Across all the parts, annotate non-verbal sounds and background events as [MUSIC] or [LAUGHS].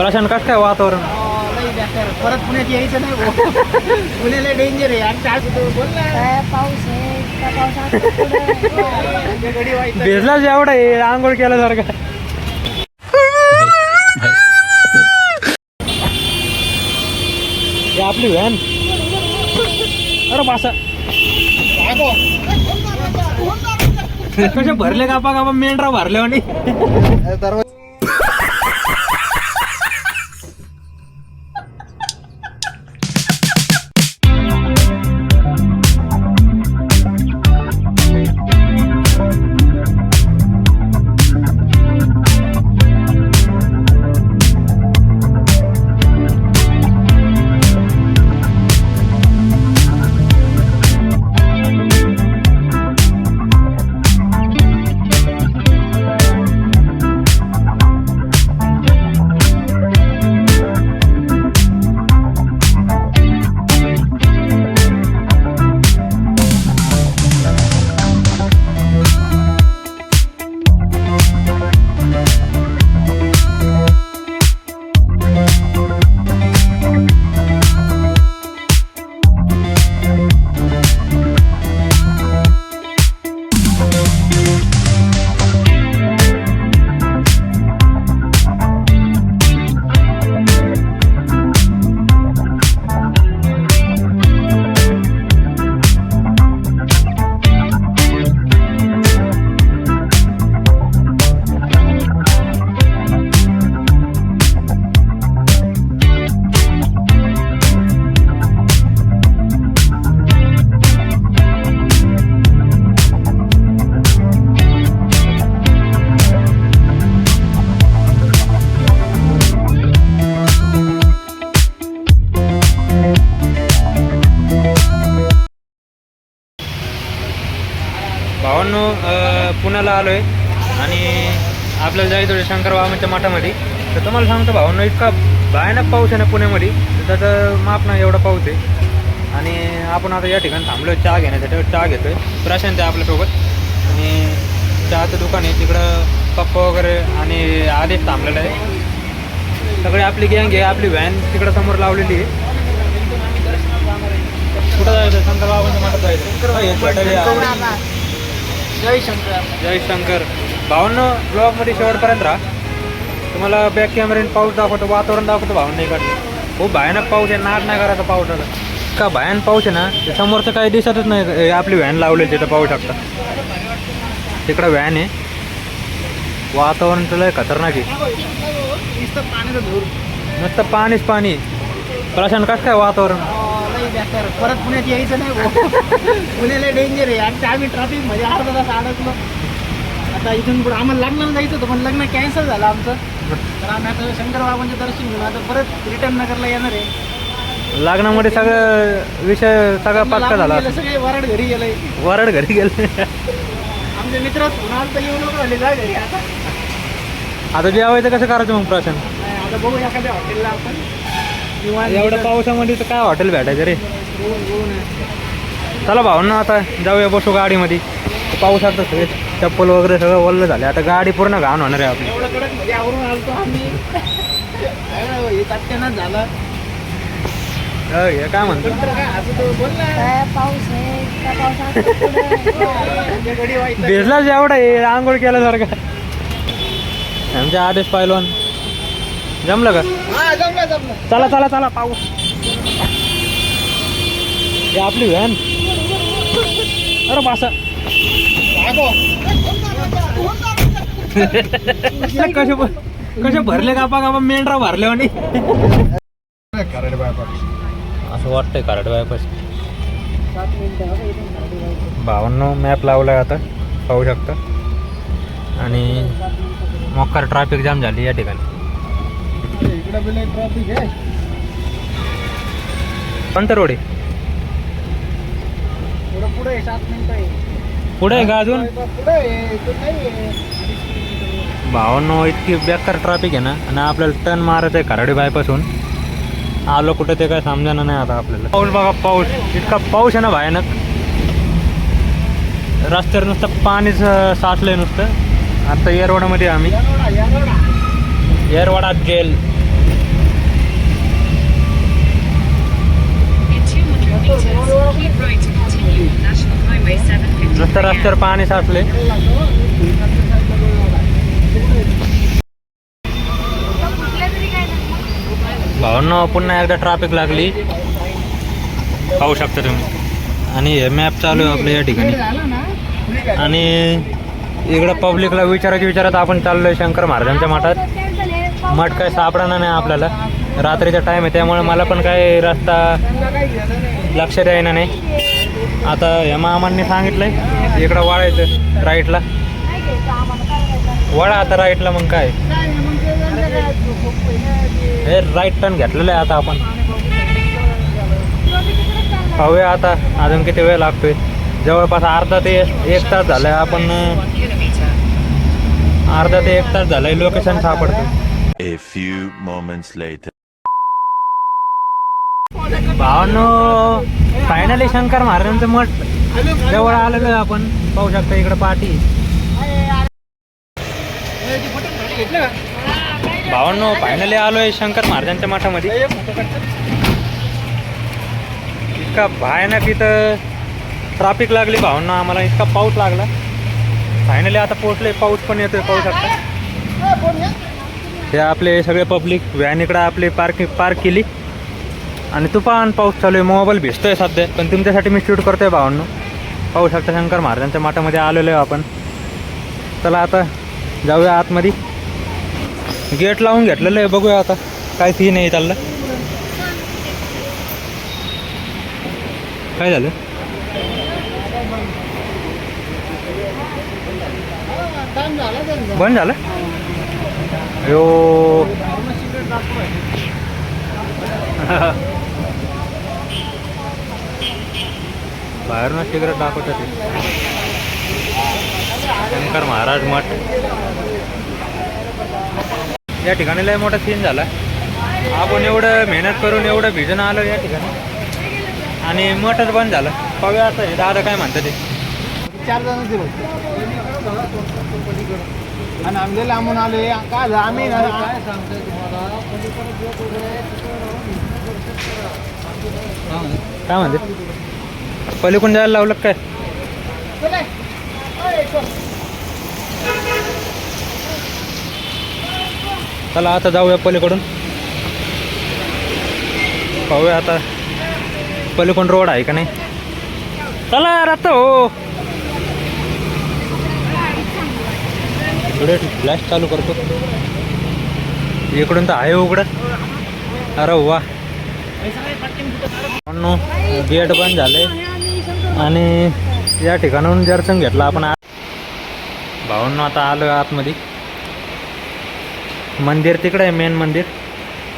प्रशांत कसं काय वातावरण? बेकार. परत पुण्यात यायचं नाही भाऊ. [LAUGHS] पुण्याला डेंजर आहे. आणि बोल ना. काय पाऊस आहे? इतका पाऊस असतो पुढे. गडी व्हायचं भिजलाच एवढा आहे आंघोळ केल्यासारखं. हे आपली व्हॅन अरे बासा. कसे भरले कापा कापा मेंढरा भरले आणि भावांनो आलो आहे आणि आपल्याला जायचं होतं शंकर बाबांच्या मठामध्ये. तर तुम्हाला सांगतो भावांनो इतका भयानक पाऊस आहे ना पुण्यामध्ये. तर त्याचं माप नाही एवढा पाऊस आहे. आणि आपण आता या ठिकाणी थांबलो चहा घेण्यासाठी चहा घेतोय. प्रशांत आहे आपल्यासोबत. आणि चहाचं दुकान आहे तिकडं पप्पा वगैरे आणि आदेश थांबलेला आहे. सगळे आपली गँग आहे आपली व्हॅन तिकडं समोर लावलेली आहे. कुठं जायचं? शंकर बाबांच्या मठात जायचं. जय शंकर जय शंकर भावनं ब्लॉगमध्ये शेवटपर्यंत राहा. तुम्हाला बॅक कॅमेऱ्याने पाऊस दाखवतो वातावरण दाखवतो भावनं नाही काढलं खूप भयानक पाऊस आहे नाद नाही करायचा पावसाला का भयान पाऊस आहे ना ते समोरचं काही दिसतच नाही. आपली व्हॅन लावलेली तिथं पाहू शकता. तिकडं व्हॅन आहे. वातावरण तर लय खतरनाक आहे. नुसतं पाणीच पाणी. प्रशांत कसं काय वातावरण? बेकार. परत पुण्यात यायचं नाही भाऊ. [LAUGHS] पुण्याला डेंजर आहे. आणि आम्ही ट्रॅफिकमध्ये अर्धा तास अडकलो. आता इथून पुढे आम्हाला लग्नाला जायचं होतं पण लग्न कॅन्सल झालं आमचं. तर आम्ही आता शंकर बाबांचे दर्शन घेऊन आता परत रिटर्न नगरला येणार आहे. लग्नामध्ये सगळं विषय सगळा पक्का झाला सगळे वराड घरी गेलंय वरड घरी गेले. आमचे मित्र फोन तर येऊ नको झाले जा घरी आता. आता जेवायचं कसं करायचं मग प्रशांत? नाही, आता बघू एखाद्या हॉटेलला आपण. एवढ्या पावसामध्ये तर काय हॉटेल भेटायचं रे. चला भाऊ ना आता जाऊया बसू गाडीमध्ये. शकता सगळे चप्पल वगैरे सगळं ओल्लं झाले. आता गाडी पूर्ण घाण होणार आहे आपली. हे हे काय म्हणतो? व्हायचं भिजलाच एवढा आंघोळ केल्यासारखं. आमच्या आदेश पाहिलवान. जमलं का? हा चला चला चला पाऊस हे आपली व्हॅन. अरे बासा [LAUGHS] कसे कसे भरले कापा कापा मेंढरा भरले आणि असं वाटतंय कराड बायपास. बावन्न मॅप लावलाय आता. पाहू शकता. आणि मोकार ट्रॅफिक जाम झाली या ठिकाणी. इकडं बी लय ट्रॉफिक आहे कोणतं रोड. आहे थोडं पुढे आहे सात मिनिटं आहे पुढे आहे का अजून? पुढे आहे इथून नाही आहे भावांनो इतकी बेकार ट्रॅफिक आहे ना आणि आपल्याला टर्न मारायचं आहे कराडी बायपासून. आलो कुठं ते काय समजायला नाही आता आपल्याला. पाऊस बघा पाऊस. इतका पाऊस आहे ना भयानक. रस्त्यावर नुसतं पाणीच साचलंय नुसतं. आता येरवाडामध्ये आहे आम्ही यारोडा येरवाडात गेल. नुसतं रस्त्यावर पाणी साचले. भावांनो पुन्हा एकदा ट्रॅफिक लागली. पाहू शकता तुम्ही. आणि हे मॅप चालू आहे आपल्या या ठिकाणी. आणि इकडं पब्लिकला विचारत विचारत आपण चाललोय शंकर महाराजांच्या मठात. मठ काय सापडणार नाही आपल्याला. रात्रीचा टाईम आहे त्यामुळे मला पण काय रस्ता लक्षात येईना नाही. आता या मामांनी सांगितलंय इकडं वाळायचं राईटला वळा आता राईटला मग काय? हे राईट टर्न घेतलेलं आहे आता आपण. पाहूया आता अजून किती वेळ लागतोय. जवळपास अर्धा ते एक तास झालाय आपण अर्धा ते एक तास झालाय लोकेशन सापडतो A few moments later. भावांनो फायनली शंकर महाराजांचं मठ जवळ आलेलो आपण. पाहू शकता इकडं पाठी. भावांनो फायनली आलोय शंकर महाराजांच्या मठामध्ये. इतका भयानक इथं ट्राफिक लागली भावांना आम्हाला इतका पाऊस लागला. फायनली आता पोहोचले पाऊस पण येतोय पाहू शकता. हे आपले सगळे पब्लिक व्हॅन इकडं आपली पार्क पार्क केली. आणि तुफान पाऊस चालू आहे मोबाईल भिजतोय सध्या. पण तुमच्यासाठी मी शूट करतोय भावांनो. पाहू शकता शंकर महाराजांच्या माठामध्ये आलेलो आहे आपण. चला आता जाऊया आतमध्ये. गेट लावून घेतलेलं आहे बघूया आता. काय फी नाही चाललं काय झालं? बंद झालं? अयो. [LAUGHS] बाहेरून सिगरेट दाखवतात ते. शंकर महाराज मठ. या ठिकाणी लय मोठा सीन झाला. आपण एवढं मेहनत करून एवढं भिजून आलो या ठिकाणी. आणि मठच बंद झालं. पाहूया आता हे दादा काय म्हणतात ते. चार जण दिलो आणि आमचे लांबून आले. काय झालं? आम्ही ना काय म्हणते? पलीकडून जायला लावलं काय? चला आता जाऊया पलीकडून. पाहूया आता पलीकडून रोड आहे का नाही? चला राहतो. हो थोडे फ्लॅश चालू करतो. इकडून तर आहे उघडं. अरे वा. गेट बंद झाले आणि या ठिकाणाहून दर्शन घेतलं आपण. आत आता आलो आतमध्ये. मंदिर तिकडं आहे मेन मंदिर.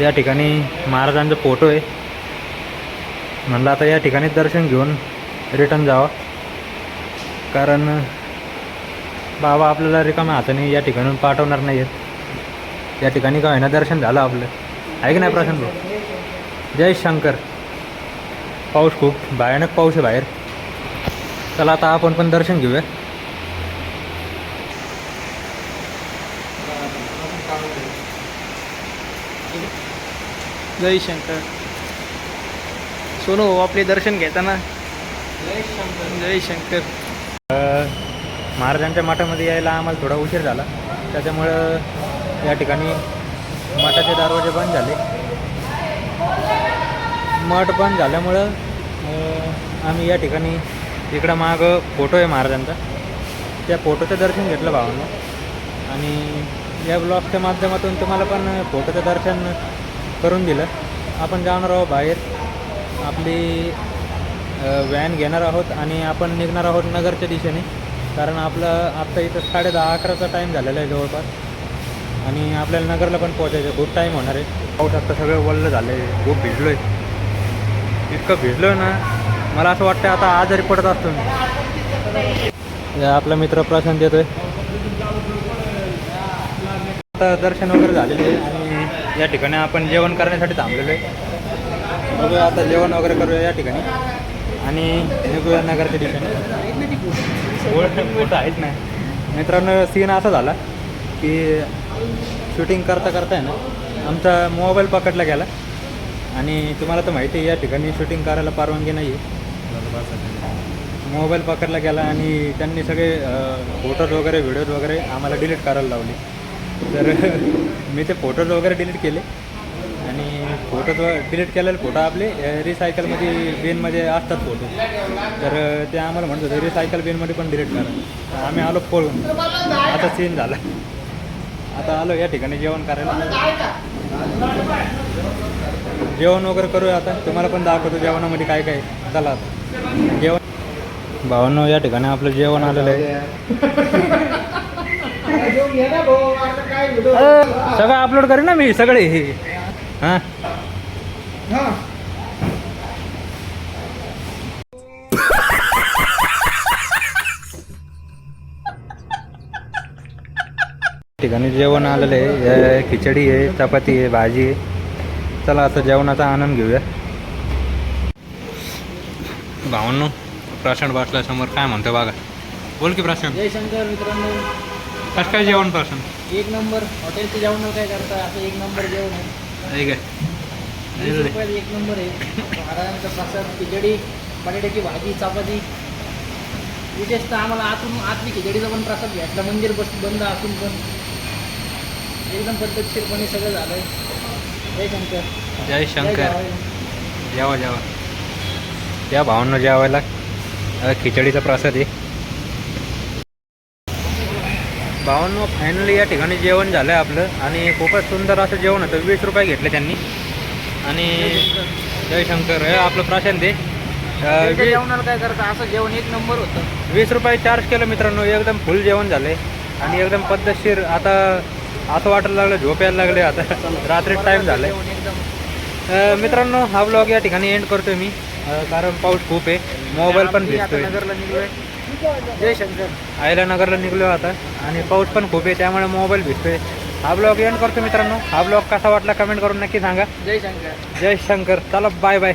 या ठिकाणी महाराजांचा फोटो आहे. म्हणलं आता या ठिकाणी दर्शन घेऊन रिटर्न जावं. कारण बाबा आपल्याला रिकाम्या हाताने या ठिकाणून पाठवणार नाही आहेत या ठिकाणी काय होईना दर्शन झालं आपलं. आहे की नाही प्रशांत भाऊ? जय शंकर. पाऊस खूप भयानक पाऊस आहे बाहेर. चला आता आपण पण दर्शन घेऊया. जय शंकर. सोनू आपले दर्शन घेताना. जय शंकर. अ, महाराजांच्या मठामध्ये यायला आम्हाला थोडा उशीर झाला. त्याच्यामुळं या ठिकाणी मठाचे दरवाजे बंद झाले. मठ बंद झाल्यामुळं आम्ही या ठिकाणी इकडं मागं फोटो आहे महाराजांचा. त्या फोटोचं दर्शन घेतलं भावांना. आणि या ब्लॉगच्या माध्यमातून तुम्हाला पण फोटोचं दर्शन करून दिलं. आपण जाणार आहोत बाहेर. आपली व्हॅन घेणार आहोत आणि आपण निघणार आहोत नगरच्या दिशेने. कारण आपलं आत्ता इथं साडे दहा अकराचा टाईम झालेला आहे जवळपास. आणि आपल्याला नगरला पण पोहोचायचं खूप टाईम होणार आहे. पाऊस आता सगळं वल्ल झालं आहे खूप भिजलो आहे इतकं भिजलो आहे ना. मला असं वाटतं आता आजारी पडत असतो मी. आपला मित्र प्रशांत येतोय. आता दर्शन वगैरे झालेले आहे आणि या ठिकाणी आपण जेवण करण्यासाठी थांबलेलो आहे. बघूया आता जेवण वगैरे करूया या ठिकाणी. आणि निघूया नगरच्या ठिकाणी कुठं आहेत आहेच नाही. मित्रांनो सीन असा झाला की शूटिंग करता करता आहे ना आमचा मोबाईल पकडला गेला. आणि तुम्हाला तर माहिती आहे या ठिकाणी शूटिंग करायला परवानगी नाही आहे मोबाईल पकडला गेला आणि त्यांनी सगळे फोटोज वगैरे व्हिडिओज वगैरे आम्हाला डिलीट करायला लावले. तर [LAUGHS] मी ते फोटोज वगैरे डिलीट केले. आणि फोटोज डिलीट केलेले फोटो आपले रिसायकलमध्ये बिनमध्ये असतात फोटो तर ते आम्हाला म्हणत होते रिसायकल बिनमध्ये पण डिलीट करा. आम्ही आलो पळून. आता सीन झाला. आता आलो या ठिकाणी जेवण करायला. जेवण वगैरे करूया आता. तुम्हाला पण दाखवतो जेवणामध्ये काय काय चला आता. जेवण. भावांनो या ठिकाणी आपलं जेवण आलेलं आहे. [LAUGHS] सगळं अपलोड करेन ना मी सगळे. हे. ठिकाणी जेवण आलेलं आहे. खिचडी आहे चपाती आहे भाजी आहे. चला आता जेवणाचा आनंद घेऊया. भावांनो प्रशांत बसल्या समोर काय म्हणतो बघा. बोल की प्रशांत. जय शंकर मित्रांनो. कसं काय जेवण प्रशांत? एक नंबर. हॉटेलचे जेवण काय करता? असं एक नंबर जेवण आहे. आहे रुपयात एक नंबर आहे. महाराजांचा प्रसाद खिचडी बटाट्याची भाजी चपाती. विशेषतः आम्हाला आतून आतली खिचडीचा पण प्रसाद भेटला. मंदिर बस बंद असून पण. एकदम पद्धतशीरपणे सगळं झालं जय शंकर. जय शंकर. जेवा जेवा. या भावांना जेवायला. खिचडीचा प्रसाद आहे. भावांनो फायनली या ठिकाणी जेवण झालं आहे आपलं. आणि खूपच सुंदर असं जेवण होतं. वीस रुपये घेतले त्यांनी. आणि जय शंकर हे आपलं प्रशांत आहे. जेवणाला काय करता? असं जेवण एक नंबर होतं. वीस रुपये चार्ज केलं मित्रांनो. एकदम फुल जेवण झाले आणि एकदम पद्धतशीर आता असं वाटायला लागलं झोप यायला लागले आता. रात्री टाईम झालं अ, मित्रांनो हा ब्लॉग या ठिकाणी एंड करतोय मी. कारण पाऊस खूप आहे. मोबाईल पण भिजतोय नगरला निघलोय. जय शंकर. आयला नगरला निघलो आता. आणि पाऊस पण खूप आहे. त्यामुळे मोबाईल भिजतोय हा ब्लॉग एंड करतो मित्रांनो. हा ब्लॉग कसा वाटला कमेंट करून नक्की सांगा. जय शंकर. जय शंकर. चला बाय बाय